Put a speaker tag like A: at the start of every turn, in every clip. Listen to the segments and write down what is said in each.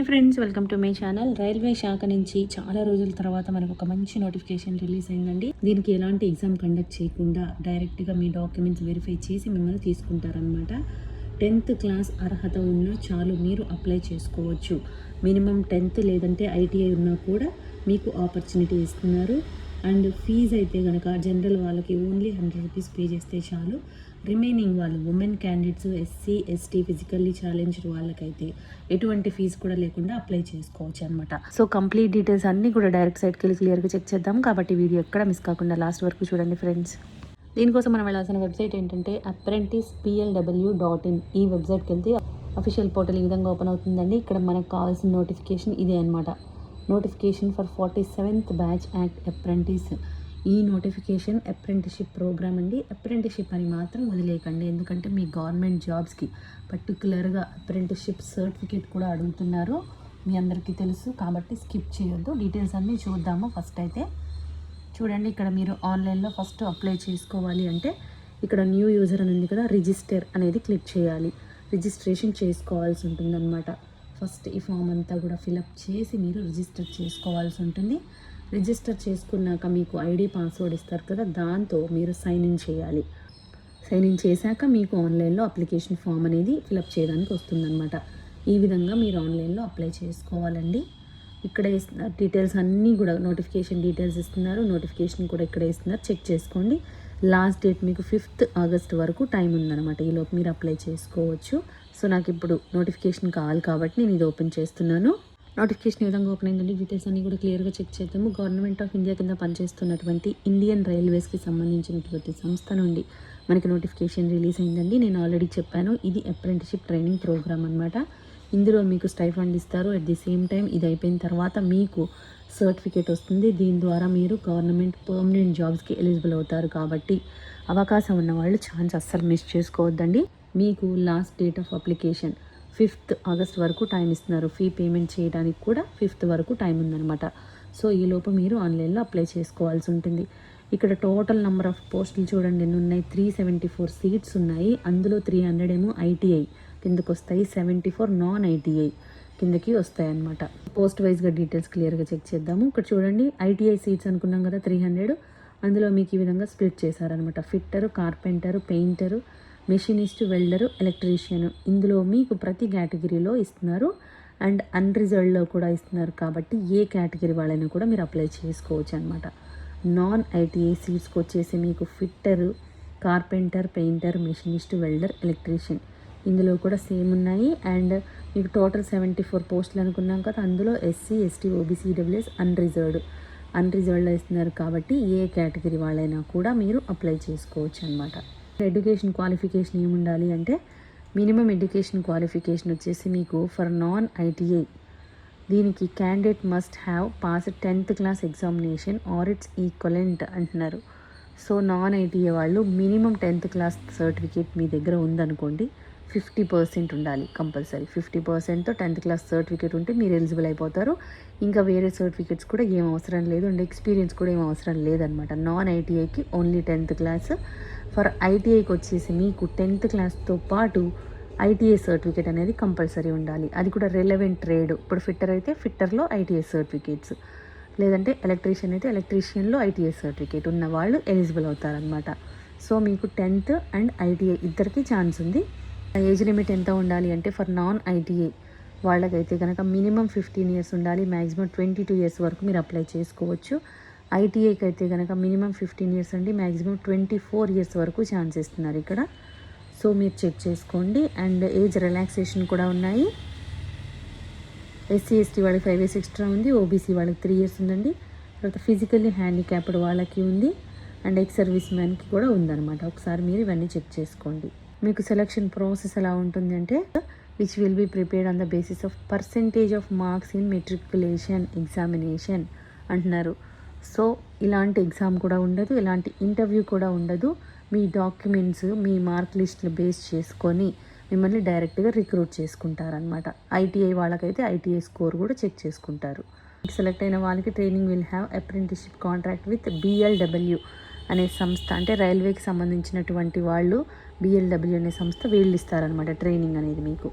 A: Hi friends welcome to my channel. Railway శాఖ నుంచి చాలా రోజుల తర్వాత మనకు ఒక మంచి నోటిఫికేషన్ రిలీజ్ అయిందండి. దీనికి ఎలాంటి ఎగ్జామ్ కండక్ట్ చేయకుండా డైరెక్ట్గా మీ డాక్యుమెంట్స్ వెరిఫై చేసి మిమ్మల్ని తీసుకుంటారనమాట టెన్త్ క్లాస్ అర్హత ఉన్నా చాలు మీరు అప్లై చేసుకోవచ్చు. మినిమం టెన్త్ లేదంటే ఐటీఐ ఉన్నా కూడా మీకు ఆపర్చునిటీ ఇస్తున్నారు. అండ్ ఫీజ్ అయితే కనుక జనరల్ వాళ్ళకి ఓన్లీ హండ్రెడ్ రూపీస్ పే చేస్తే చాలు. రిమైనింగ్ వాళ్ళు women candidates SC ST physically challenged వాళ్ళకైతే ఎటువంటి ఫీజు కూడా లేకుండా అప్లై చేసుకోవచ్చు అనమాట సో కంప్లీట్ డీటెయిల్స్ అన్నీ కూడా డైరెక్ట్ సైట్కి వెళ్ళి క్లియర్గా చెక్ చేద్దాం. కాబట్టి వీడియో ఎక్కడ మిస్ కాకుండా లాస్ట్ వరకు చూడండి ఫ్రెండ్స్ దీనికోసం మనం వెళ్ళాల్సిన వెబ్సైట్ ఏంటంటే అప్రెంటిస్ పిఎల్డబ్ల్యూ డాట్ ఇన్ ఈ వెబ్సైట్కి వెళ్తే అఫీషియల్ పోర్టల్ ఈ విధంగా ఓపెన్ అవుతుందండి. ఇక్కడ మనకు కావాల్సిన నోటిఫికేషన్ ఇదే అనమాట notification for forty seventh batch act apprentice ఈ నోటిఫికేషన్ అప్రెంటిషిప్ ప్రోగ్రామ్ అండి. అప్రెంటిషిప్ అని మాత్రం వదిలేయకండి. ఎందుకంటే మీ గవర్నమెంట్ జాబ్స్కి పర్టికులర్గా అప్రెంటిషిప్ సర్టిఫికేట్ కూడా అడుగుతున్నారు. మీ అందరికీ తెలుసు. కాబట్టి స్కిప్ చేయొద్దు. డీటెయిల్స్ అన్నీ చూద్దాము ఫస్ట్ అయితే. చూడండి ఇక్కడ మీరు ఆన్లైన్లో ఫస్ట్ అప్లై చేసుకోవాలి అంటే ఇక్కడ న్యూ యూజర్ అని ఉంది కదా రిజిస్టర్ అనేది క్లిక్ చేయాలి. రిజిస్ట్రేషన్ చేసుకోవాల్సి ఉంటుందన్నమాట. ఫస్ట్ ఈ ఫామ్ అంతా కూడా ఫిలప్ చేసి మీరు రిజిస్టర్ చేసుకోవాల్సి ఉంటుంది. రిజిస్టర్ చేసుకున్నాక మీకు ఐడి పాస్వర్డ్ ఇస్తారు కదా దాంతో మీరు సైన్ ఇన్ చేయాలి. సైన్ ఇన్ చేశాక మీకు ఆన్లైన్లో అప్లికేషన్ ఫామ్ అనేది ఫిలప్ చేయడానికి వస్తుందన్నమాట. ఈ విధంగా మీరు ఆన్లైన్లో అప్లై చేసుకోవాలండి. ఇక్కడ ఇస్తున్నారు డీటెయిల్స్ అన్నీ కూడా నోటిఫికేషన్ డీటెయిల్స్ ఇస్తున్నారు. నోటిఫికేషన్ కూడా ఇక్కడ ఇస్తున్నారు. చెక్ చేసుకోండి. లాస్ట్ డేట్ మీకు ఫిఫ్త్ ఆగస్ట్ వరకు టైం ఉందన్నమాట. ఈలోపు మీరు అప్లై చేసుకోవచ్చు. సో నాకు ఇప్పుడు నోటిఫికేషన్ కావాలి కాబట్టి నేను ఇది ఓపెన్ చేస్తున్నాను. నోటిఫికేషన్ విధంగా ఓపెన్ అయిందండి డీటెయిల్స్ అన్ని కూడా క్లియర్గా చెక్ చేద్దాము. గవర్నమెంట్ ఆఫ్ ఇండియా కింద పనిచేస్తున్నటువంటి ఇండియన్ రైల్వేస్కి సంబంధించినటువంటి సంస్థ నుండి మనకి నోటిఫికేషన్ రిలీజ్ అయిందండి. నేను ఆల్రెడీ చెప్పాను ఇది అప్రెంటిషిప్ ట్రైనింగ్ ప్రోగ్రామ్ అనమాట ఇందులో మీకు స్టైఫండ్ ఇస్తారు. అట్ ది సేమ్ టైం ఇది అయిపోయిన తర్వాత మీకు సర్టిఫికేట్ వస్తుంది. దీని ద్వారా మీరు గవర్నమెంట్ పర్మనెంట్ జాబ్స్కి ఎలిజిబుల్ అవుతారు కాబట్టి అవకాశం ఉన్న వాళ్ళు ఛాన్స్ అస్సలు మిస్ చేసుకోవద్దండి. మీకు last date of application fifth August వరకు టైం ఇస్తున్నారు. ఫీ పేమెంట్ చేయడానికి కూడా ఫిఫ్త్ వరకు టైం ఉందన్నమాట. సో ఈలోపు మీరు ఆన్లైన్లో అప్లై చేసుకోవాల్సి ఉంటుంది. ఇక్కడ టోటల్ నెంబర్ ఆఫ్ పోస్టులు చూడండి. ఎన్ని ఉన్నాయి త్రీ సెవెంటీ ఫోర్ సీట్స్ ఉన్నాయి. అందులో త్రీ హండ్రెడ్ ఏమో ఐటీఐ. కిందకు వస్తాయి. సెవెంటీ ఫోర్ నాన్ ఐటీఐ కిందకి వస్తాయి అనమాట పోస్ట్ వైజ్గా డీటెయిల్స్ క్లియర్గా చెక్ చేద్దాము. ఇక్కడ చూడండి. ఐటీఐ సీట్స్ అనుకున్నాం కదా త్రీ హండ్రెడ్. అందులో మీకు ఈ విధంగా స్ప్లిట్ చేశారనమాట fitter carpenter painter machinist welder electrician ఇందులో మీకు ప్రతి కేటగిరీలో ఇస్తున్నారు. అండ్ అన్రిజల్డ్లో కూడా ఇస్తున్నారు కాబట్టి ఏ కేటగిరీ వాళ్ళైనా కూడా మీరు అప్లై చేసుకోవచ్చు అనమాట నాన్ ఐటీఐ సీట్స్కి వచ్చేసి మీకు fitter carpenter painter machinist welder electrician ఇందులో కూడా సేమ్ ఉన్నాయి. అండ్ మీకు టోటల్ సెవెంటీ ఫోర్ పోస్టులు అనుకున్నాం కదా అందులో SC ST OBC WS unreserved. అన్రిజర్వ్డ్లో ఇస్తున్నారు కాబట్టి ఏ కేటగిరీ వాళ్ళైనా కూడా మీరు అప్లై చేసుకోవచ్చు అనమాట ఎడ్యుకేషన్ క్వాలిఫికేషన్ ఏముండాలి అంటే మినిమం ఎడ్యుకేషన్ క్వాలిఫికేషన్ వచ్చేసి మీకు ఫర్ నాన్ ఐటీఐ. దీనికి candidate must have pass tenth class examination or its equivalent అంటున్నారు. సో నాన్ ఐటీఐ వాళ్ళు మినిమం టెన్త్ క్లాస్ సర్టిఫికేట్ మీ దగ్గర ఉందనుకోండి ఫిఫ్టీ పర్సెంట్ ఉండాలి కంపల్సరీ. ఫిఫ్టీ పర్సెంట్తో టెన్త్ క్లాస్ సర్టిఫికేట్ ఉంటే మీరు ఎలిజిబుల్ అయిపోతారు. ఇంకా వేరే సర్టిఫికేట్స్ కూడా ఏం అవసరం లేదు అండ్ ఎక్స్పీరియన్స్ కూడా ఏం అవసరం లేదనమాట. నాన్ ఐటీఐకి ఓన్లీ టెన్త్ క్లాస్. ఫర్ ఐటీఐకి వచ్చేసి మీకు టెన్త్ క్లాస్తో పాటు ఐటీఐ సర్టిఫికేట్ అనేది కంపల్సరీ ఉండాలి. అది కూడా రెలవెంట్ ట్రేడ్ ఇప్పుడు ఫిట్టర్ అయితే ఫిట్టర్లో ఐటీఐ సర్టిఫికేట్స్. లేదంటే ఎలక్ట్రీషియన్ అయితే ఎలక్ట్రీషియన్లో ఐటీఐ సర్టిఫికేట్ ఉన్న వాళ్ళు ఎలిజిబుల్ అవుతారనమాట. సో మీకు టెన్త్ అండ్ ఐటీఐ ఇద్దరికి ఛాన్స్ ఉంది. ఏజ్ లిమిట్ ఎంత ఉండాలి అంటే ఫర్ నాన్ ఐటీఏ వాళ్ళకైతే కనుక మినిమం ఫిఫ్టీన్ ఇయర్స్ ఉండాలి మ్యాక్సిమం ట్వంటీ టూ ఇయర్స్ వరకు మీరు అప్లై చేసుకోవచ్చు. ఐటీఐకి అయితే కనుక మినిమం ఫిఫ్టీన్ ఇయర్స్ అండి మ్యాక్సిమం ట్వంటీ ఫోర్ ఇయర్స్ వరకు ఛాన్స్ ఇస్తున్నారు ఇక్కడ. సో మీరు చెక్ చేసుకోండి. అండ్ ఏజ్ రిలాక్సేషన్ కూడా ఉన్నాయి. ఎస్సీ ఎస్టీ వాళ్ళకి ఫైవ్ ఇయర్స్ ఎక్స్ట్రా ఉంది. ఓబీసీ వాళ్ళకి త్రీ ఇయర్స్ ఉందండి. తర్వాత ఫిజికల్లీ హ్యాండిక్యాప్డ్ వాళ్ళకి ఉంది. అండ్ ఎక్స్ సర్వీస్ మ్యాన్కి కూడా ఉందన్నమాట. ఒకసారి మీరు ఇవన్నీ చెక్ చేసుకోండి. మీకు సెలక్షన్ ప్రాసెస్ ఎలా ఉంటుంది అంటే which will be prepared on the basis of percentage of marks in matriculation examination అంటున్నారు. సో ఇలాంటి ఎగ్జామ్ కూడా ఉండదు ఇలాంటి ఇంటర్వ్యూ కూడా ఉండదు. మీ డాక్యుమెంట్స్ మీ మార్క్ లిస్ట్లు బేస్ చేసుకొని మిమ్మల్ని డైరెక్ట్గా రిక్రూట్ చేసుకుంటారనమాట ఐటీఐ వాళ్ళకైతే ఐటీఐ స్కోర్ కూడా చెక్ చేసుకుంటారు. సెలెక్ట్ అయిన వాళ్ళకి training will have apprenticeship contract with BLW అనే సంస్థ అంటే రైల్వేకి సంబంధించినటువంటి వాళ్ళు బిఎల్డబ్ల్యూ అనే సంస్థ వీళ్ళు ఇస్తారనమాట ట్రైనింగ్ అనేది మీకు.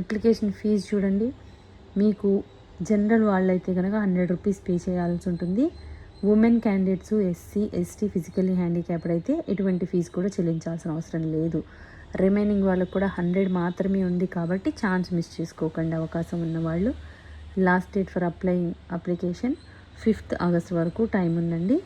A: అప్లికేషన్ ఫీజు చూడండి. మీకు జనరల్ వాళ్ళైతే కనుక హండ్రెడ్ రూపీస్ పే చేయాల్సి ఉంటుంది. Women candidates SC ST physically handicapped అయితే ఎటువంటి ఫీజు కూడా చెల్లించాల్సిన అవసరం లేదు. రిమైనింగ్ వాళ్ళకు కూడా హండ్రెడ్ మాత్రమే ఉంది కాబట్టి ఛాన్స్ మిస్ చేసుకోకండి అవకాశం ఉన్న వాళ్ళు last date for applying application fifth August వరకు టైం ఉందండి.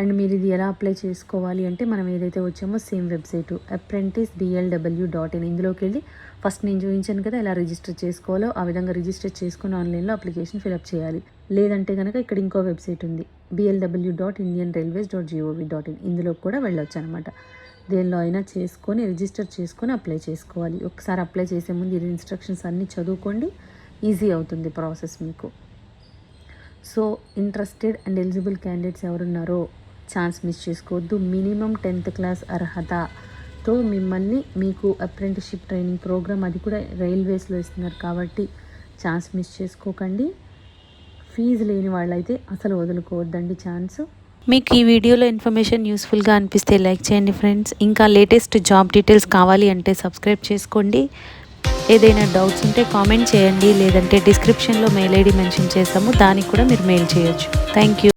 A: అండ్ మీరు ఇది ఎలా అప్లై చేసుకోవాలి అంటే మనం ఏదైతే వచ్చామో same website apprentice BLW dot in ఇందులోకి వెళ్ళి ఫస్ట్ నేను చూపించాను కదా ఎలా రిజిస్టర్ చేసుకోవాలో ఆ విధంగా రిజిస్టర్ చేసుకుని ఆన్లైన్లో అప్లికేషన్ ఫిలప్ చేయాలి. లేదంటే కనుక ఇక్కడ ఇంకో వెబ్సైట్ ఉంది BLW dot Indian railways dot GOV dot in ఇందులో కూడా వెళ్ళొచ్చు అనమాట దేనిలో అయినా చేసుకొని రిజిస్టర్ చేసుకొని అప్లై చేసుకోవాలి. ఒకసారి అప్లై చేసే ముందు ఇది ఇన్స్ట్రక్షన్స్ అన్నీ చదువుకోండి ఈజీ అవుతుంది ప్రాసెస్ మీకు. So interested and eligible candidates ఎవరున్నారో ఛాన్స్ మిస్ చేసుకోవద్దు. మినిమం టెన్త్ క్లాస్ అర్హతతో మిమ్మల్ని మీకు అప్రెంటిషిప్ ట్రైనింగ్ ప్రోగ్రామ్ అది కూడా రైల్వేస్లో ఇస్తున్నారు కాబట్టి ఛాన్స్ మిస్ చేసుకోకండి. ఫీజు లేని వాళ్ళైతే అసలు వదులుకోవద్దండి ఛాన్స్
B: మీకు ఈ వీడియోలో ఇన్ఫర్మేషన్ యూస్ఫుల్గా అనిపిస్తే లైక్ చేయండి ఫ్రెండ్స్ ఇంకా లేటెస్ట్ జాబ్ డీటెయిల్స్ కావాలి అంటే సబ్స్క్రైబ్ చేసుకోండి. ఏదైనా డౌట్స్ ఉంటే కామెంట్ చేయండి. లేదంటే డిస్క్రిప్షన్లో మెయిల్ ఐడి మెన్షన్ చేస్తాము దానికి కూడా మీరు మెయిల్ చేయొచ్చు. Thank you